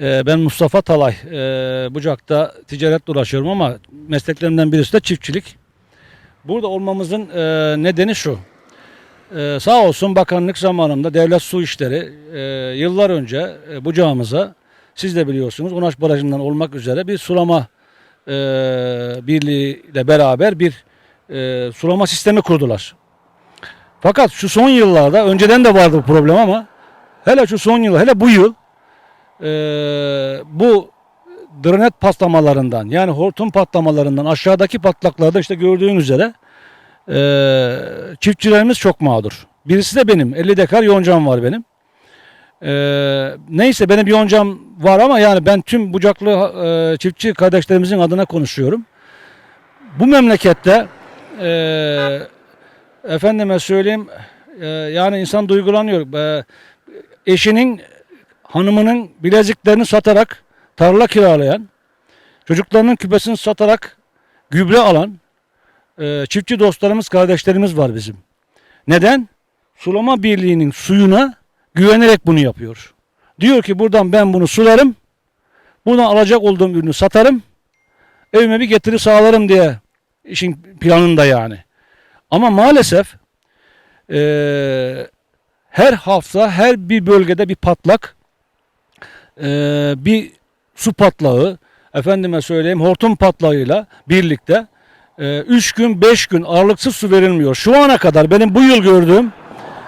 Ee, ben Mustafa Talay. Ee, Bucak'ta ticaretle uğraşıyorum ama mesleklerimden birisi de çiftçilik. Burada olmamızın e, nedeni şu. Ee, sağ olsun bakanlık zamanında devlet su işleri e, yıllar önce e, Bucağımıza siz de biliyorsunuz Unaş Barajı'ndan olmak üzere bir sulama e, birliğiyle beraber bir sulama sistemi kurdular. Fakat şu son yıllarda önceden de vardı bu problem ama hele şu son yıl hele bu yıl e, bu dranet patlamalarından yani hortum patlamalarından aşağıdaki patlaklarda işte gördüğün üzere e, çiftçilerimiz çok mağdur. Birisi de benim 50 dekar yoncam var benim. E, neyse benim yoncam var ama yani ben tüm bucaklı e, çiftçi kardeşlerimizin adına konuşuyorum. Bu memlekette e, efendime söyleyeyim e, yani insan duygulanıyor. E, eşinin hanımının bileziklerini satarak tarla kiralayan, çocuklarının küpesini satarak gübre alan e, çiftçi dostlarımız, kardeşlerimiz var bizim. Neden? Sulama Birliği'nin suyuna güvenerek bunu yapıyor. Diyor ki buradan ben bunu sularım, buradan alacak olduğum ürünü satarım, evime bir getiri sağlarım diye işin planında yani. Ama maalesef eee, her hafta her bir bölgede bir patlak, eee, bir su patlağı, efendime söyleyeyim hortum patlağıyla birlikte 3 gün 5 gün aralıksız su verilmiyor. Şu ana kadar benim bu yıl gördüğüm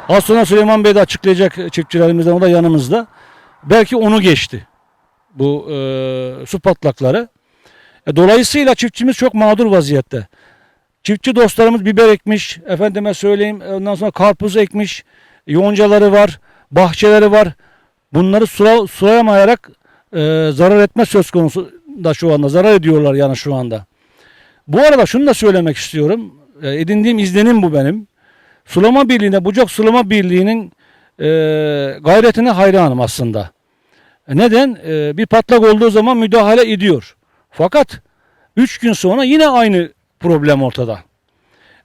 az sonra Süleyman Bey de açıklayacak çiftçilerimizden o da yanımızda. Belki onu geçti bu eee, su patlakları. E, Dolayısıyla çiftçimiz çok mağdur vaziyette. Çiftçi dostlarımız biber ekmiş, efendime söyleyeyim ondan sonra karpuz ekmiş, yoncaları var, bahçeleri var. Bunları sula, sulayamayarak e, zarar etme söz konusu da şu anda. Zarar ediyorlar yani şu anda. Bu arada şunu da söylemek istiyorum. E, edindiğim izlenim bu benim. Sulama Birliği'ne, Bucak Sulama Birliği'nin e, gayretine hayranım aslında. E, neden? E, bir patlak olduğu zaman müdahale ediyor. Fakat 3 gün sonra yine aynı problem ortada.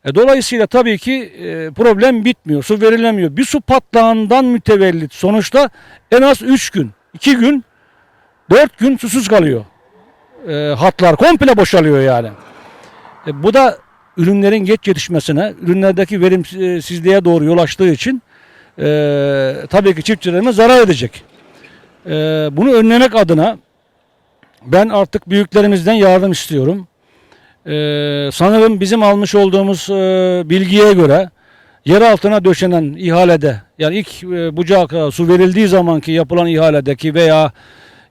E, dolayısıyla tabii ki e, problem bitmiyor. Su verilemiyor. Bir su patlağından mütevellit sonuçta en az 3 gün, 2 gün, 4 gün susuz kalıyor. E, hatlar komple boşalıyor yani. E, bu da ürünlerin geç yetişmesine, ürünlerdeki verimsizliğe doğru yol açtığı için e, tabii ki çiftçilerimiz zarar edecek. E, bunu önlemek adına ben artık büyüklerimizden yardım istiyorum. Ee, sanırım bizim almış olduğumuz e, bilgiye göre yer altına döşenen ihalede yani ilk e, bucağa su verildiği zamanki yapılan ihaledeki veya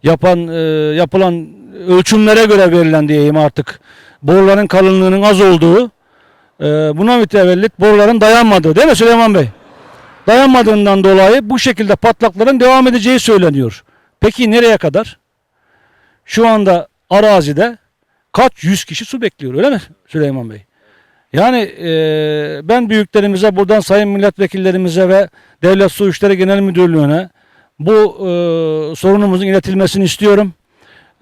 yapan e, yapılan ölçümlere göre verilen diyeyim artık boruların kalınlığının az olduğu e, buna mütevellit boruların dayanmadığı değil mi Süleyman Bey? Dayanmadığından dolayı bu şekilde patlakların devam edeceği söyleniyor. Peki nereye kadar? Şu anda arazide kaç yüz kişi su bekliyor öyle mi Süleyman Bey? Yani e, ben büyüklerimize buradan sayın milletvekillerimize ve Devlet Su İşleri Genel Müdürlüğü'ne bu e, sorunumuzun iletilmesini istiyorum.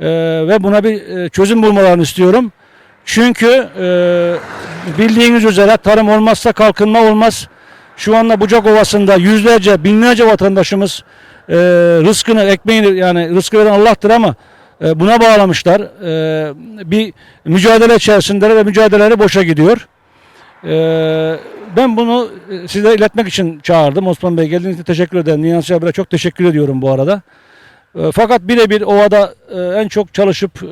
E, ve buna bir e, çözüm bulmalarını istiyorum. Çünkü e, bildiğiniz üzere tarım olmazsa kalkınma olmaz. Şu anda Bucak Ovası'nda yüzlerce, binlerce vatandaşımız e, rızkını, ekmeğini yani rızkı veren Allah'tır ama e, buna bağlamışlar. E, bir mücadele içerisindeler ve mücadeleleri boşa gidiyor. E, ben bunu size iletmek için çağırdım. Osman Bey geldiğiniz teşekkür ederim. Niyazi abiye çok teşekkür ediyorum bu arada. Fakat birebir ovada en çok çalışıp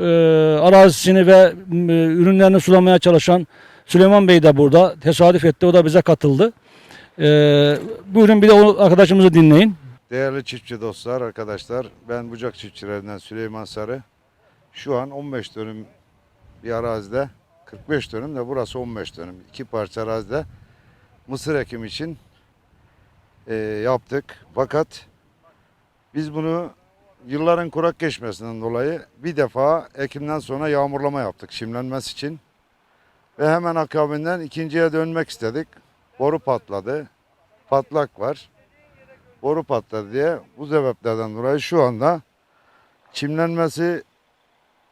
arazisini ve ürünlerini sulamaya çalışan Süleyman Bey de burada. Tesadüf etti. O da bize katıldı. Buyurun bir de o arkadaşımızı dinleyin. Değerli çiftçi dostlar, arkadaşlar, ben Bucak çiftçilerinden Süleyman Sarı. Şu an 15 dönüm bir arazide, 45 dönüm de burası 15 dönüm. iki parça arazide mısır ekim için eee, yaptık. Fakat biz bunu yılların kurak geçmesinden dolayı bir defa ekimden sonra yağmurlama yaptık şimlenmesi için. Ve hemen akabinden ikinciye dönmek istedik. Boru patladı. Patlak var boru patladı diye bu sebeplerden dolayı şu anda çimlenmesi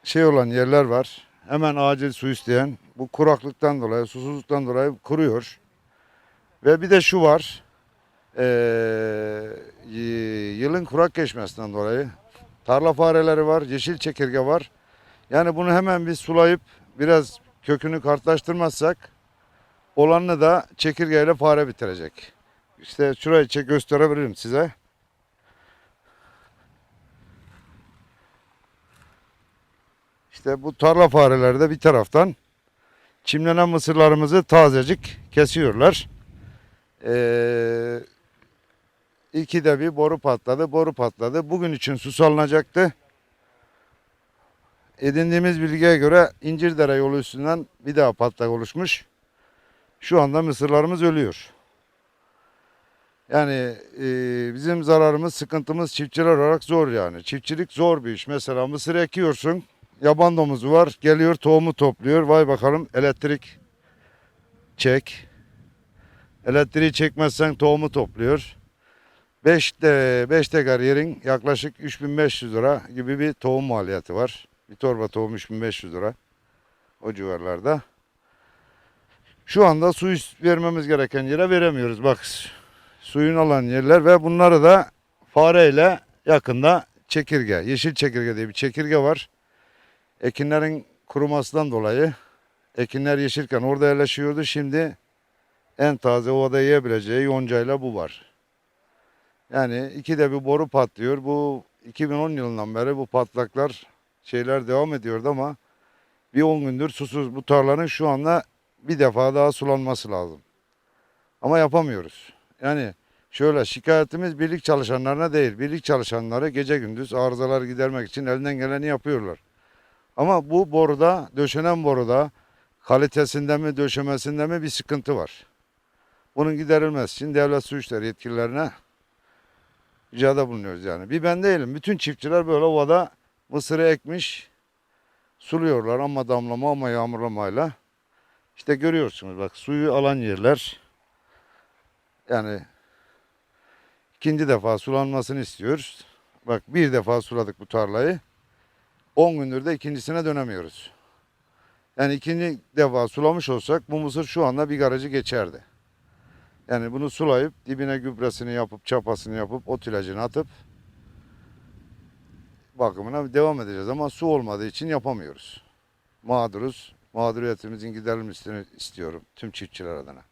şey olan yerler var. Hemen acil su isteyen bu kuraklıktan dolayı, susuzluktan dolayı kuruyor. Ve bir de şu var. y- yılın kurak geçmesinden dolayı tarla fareleri var, yeşil çekirge var. Yani bunu hemen bir sulayıp biraz kökünü kartlaştırmazsak olanını da çekirgeyle fare bitirecek. İşte şurayı çek gösterebilirim size. İşte bu tarla fareleri de bir taraftan çimlenen mısırlarımızı tazecik kesiyorlar. Ee, iki de bir boru patladı, boru patladı. Bugün için su salınacaktı. Edindiğimiz bilgiye göre İncirdere yolu üstünden bir daha patlak oluşmuş. Şu anda mısırlarımız ölüyor. Yani e, bizim zararımız, sıkıntımız çiftçiler olarak zor yani. Çiftçilik zor bir iş. Mesela mısır ekiyorsun, yaban domuzu var, geliyor tohumu topluyor. Vay bakalım elektrik çek. Elektriği çekmezsen tohumu topluyor. 5 de 5 dekar yerin yaklaşık 3500 lira gibi bir tohum maliyeti var. Bir torba tohum 3500 lira. O civarlarda. Şu anda su vermemiz gereken yere veremiyoruz. Bak suyun alan yerler ve bunları da fareyle yakında çekirge, yeşil çekirge diye bir çekirge var. Ekinlerin kurumasından dolayı ekinler yeşilken orada yerleşiyordu. Şimdi en taze ovada yiyebileceği yoncayla bu var. Yani ikide bir boru patlıyor. Bu 2010 yılından beri bu patlaklar şeyler devam ediyordu ama bir 10 gündür susuz bu tarlanın şu anda bir defa daha sulanması lazım. Ama yapamıyoruz. Yani şöyle şikayetimiz birlik çalışanlarına değil. Birlik çalışanları gece gündüz arızalar gidermek için elinden geleni yapıyorlar. Ama bu boruda, döşenen boruda kalitesinde mi, döşemesinde mi bir sıkıntı var. Bunun giderilmesi için devlet su işleri yetkililerine ricada bulunuyoruz yani. Bir ben değilim. Bütün çiftçiler böyle ovada mısırı ekmiş, suluyorlar ama damlama ama yağmurlamayla. İşte görüyorsunuz bak suyu alan yerler. Yani ikinci defa sulanmasını istiyoruz. Bak bir defa suladık bu tarlayı. 10 gündür de ikincisine dönemiyoruz. Yani ikinci defa sulamış olsak bu mısır şu anda bir garajı geçerdi. Yani bunu sulayıp dibine gübresini yapıp çapasını yapıp ot ilacını atıp bakımına devam edeceğiz ama su olmadığı için yapamıyoruz. Mağduruz. Mağduriyetimizin giderilmesini istiyorum tüm çiftçiler adına.